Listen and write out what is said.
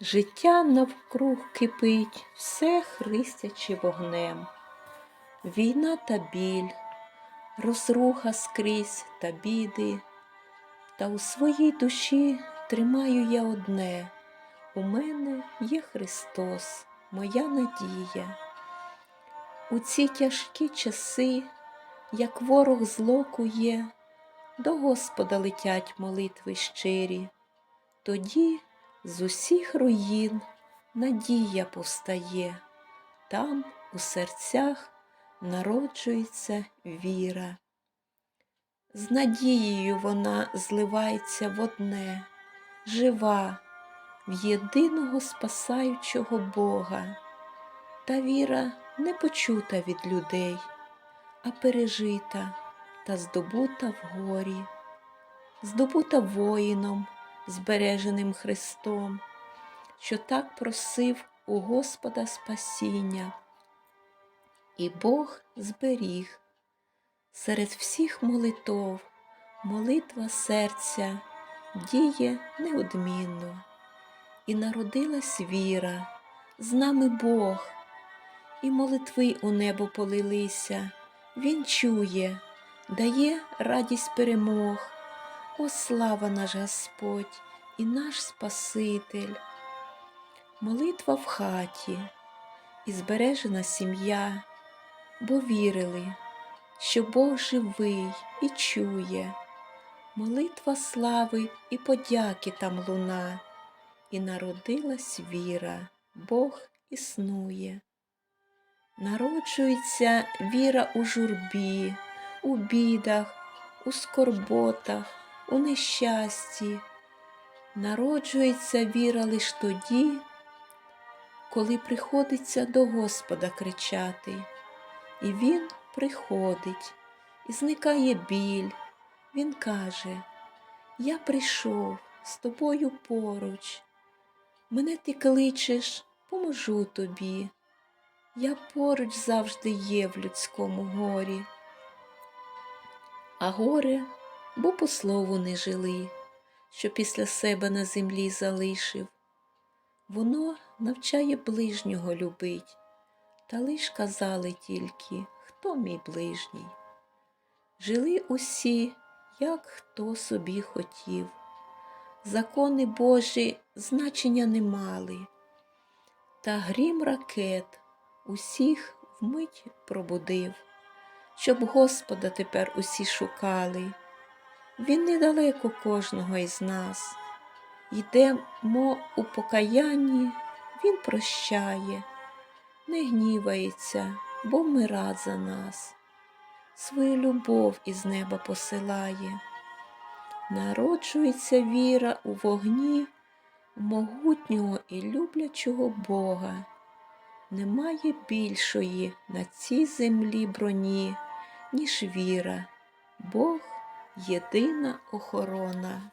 Життя навкруг кипить, все христячи вогнем. Війна та біль, розруха скрізь та біди, та у своїй душі тримаю я одне. У мене є Христос, моя надія. У ці тяжкі часи, як ворог злокує, до Господа летять молитви щирі. Тоді з усіх руїн надія повстає, там у серцях народжується віра. З надією вона зливається в одне, жива в єдиного спасаючого Бога. Та віра не почута від людей, а пережита та здобута в горі, здобута воїном, збереженим Христом, що так просив у Господа спасіння. І Бог зберіг серед всіх молитов, молитва серця діє неодмінно, і народилась віра, з нами Бог, і молитви у небо полилися, Він чує, дає радість перемог. О, слава наш Господь і наш Спаситель. Молитва в хаті і збережена сім'я, бо вірили, що Бог живий і чує. Молитва слави і подяки там луна, і народилась віра, Бог існує. Народжується віра у журбі, у бідах, у скорботах, у нещасті. Народжується віра лиш тоді, коли приходиться до Господа кричати, і Він приходить, і зникає біль. Він каже: Я прийшов з тобою поруч, мене ти кличеш, поможу тобі. Я поруч завжди є в людському горі. А горе, бо по слову не жили, що після себе на землі залишив. Воно навчає ближнього любить, та лиш казали тільки, хто мій ближній. Жили усі, як хто собі хотів. Закони Божі значення не мали, та грім ракет усіх вмить пробудив, щоб Господа тепер усі шукали. Він недалеко кожного із нас. Йдемо у покаянні, Він прощає, не гнівається, бо вмира за нас, свою любов із неба посилає. Народжується віра у вогні могутнього і люблячого Бога. Немає більшої на цій землі броні, ніж віра, Бог єдина охорона.